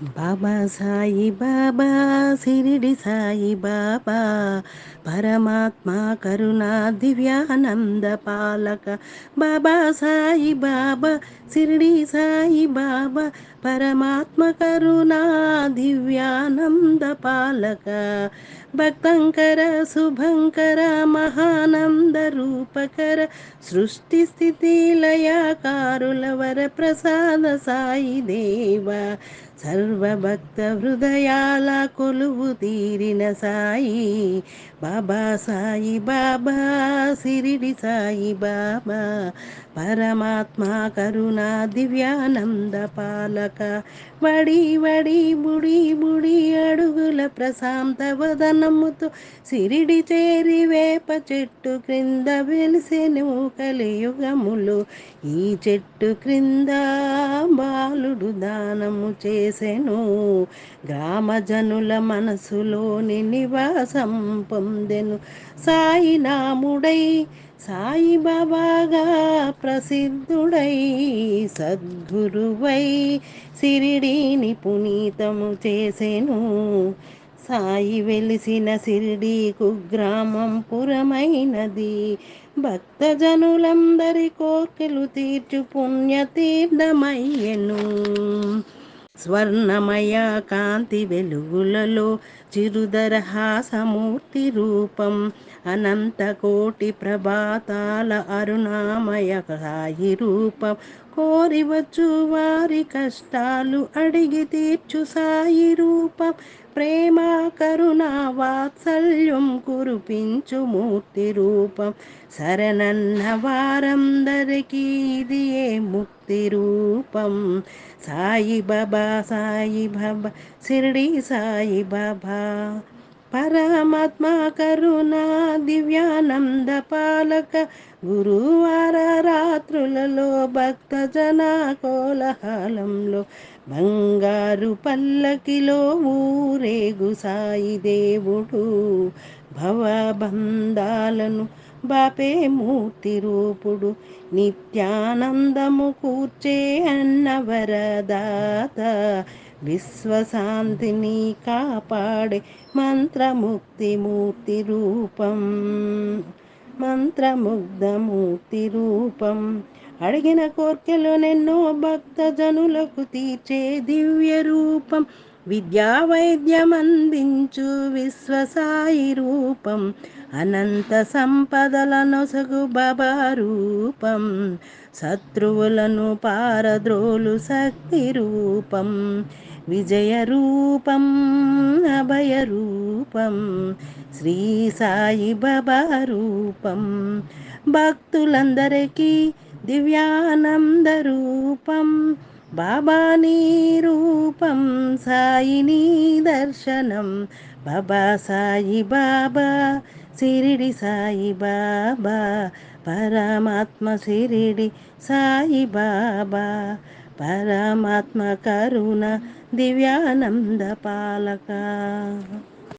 బాబా సాయి బాబా సిరిడి సాయి బాబా పరమాత్మ కరుణా దివ్యానంద పాలక. బాబా సాయి బాబా సిరిడి సాయి బాబా పరమాత్మ కరుణా దివ్యానంద పాలక. భక్తంకర శుభంకర మహానంద రూపకర సృష్టి స్థితి లయాకారుల వర ప్రసాద సాయి దేవ. సర్వభక్త హృదయాల కొలువు తీరిన సాయి బాబా సాయి బాబా సిరిడి సాయి బాబా. పరమాత్మ కరుణా దివ్యానంద పాలక వడి వడి బుడి బుడి అడు ప్రశాంత వదనముతో సిరిడి చేరి వేప చెట్టు క్రింద వెలిసెను కలియుగములు ఈ చెట్టు క్రింద బాలుడు దానము చేసెను. గ్రామజనుల మనసులోని నివాసం పొందెను. సాయి నాముడై సాయి ప్రసిద్ధుడై సద్గురువై సిరిడిని పునీతము చేసెను. సాయి వెలిసిన సిరిడి కుగ్రామం పురమైనది. భక్తజనులందరి కోర్కెలు తీర్చు పుణ్యతీర్థమయ్యను. స్వర్ణమయ కాంతి వెలుగులలో చిరుదర హాసమూర్తి రూపం అనంత కోటి ప్రభాతాల అరుణామయ సాయి రూపం. కోరివచ్చు వారి కష్టాలు అడిగి తీర్చు సాయి రూపం. ప్రేమ కరుణ వాత్సల్యం కురిపించు మూర్తి రూపం. శరణన్న వారందరికీ ఇది ఏ ముక్తి రూపం. సాయి బాబా సాయి బాబా సిరిడి సాయి బాబా పరమాత్మ కరుణ దివ్యానంద పాలక గురువార రాత్రులలో భక్త జన కోలాహలంలో బంగారు పల్లకిలో ఊరేగు సాయి దేవుడు. భవబంధాలను బాపే మూర్తి రూపుడు నిత్యానందము కూర్చే అన్న వరదాత విశ్వశాంతిని కాపాడే మంత్రముక్తి మూర్తి రూపం మంత్రముగ్ధమూర్తి రూపం. అడిగిన కోర్కెలు నెన్నో భక్త జనులకు తీర్చే దివ్య రూపం. విద్యా వైద్యమందించు విశ్వసాయి రూపం అనంత సంపదల నొసగు రూపం శత్రువులను పారద్రోలు శక్తి రూపం విజయ రూపం అభయ రూపం శ్రీ సాయి బాబా రూపం భక్తులందరికీ దివ్యానంద రూపం. బాబా నీ రూపం సాయి నీ దర్శనం. బాబా సాయి బాబా సిరిడి సాయి బాబా పరమాత్మ సిరిడి సాయి బాబా పరమాత్మ కరుణ దివ్యానంద పాలక.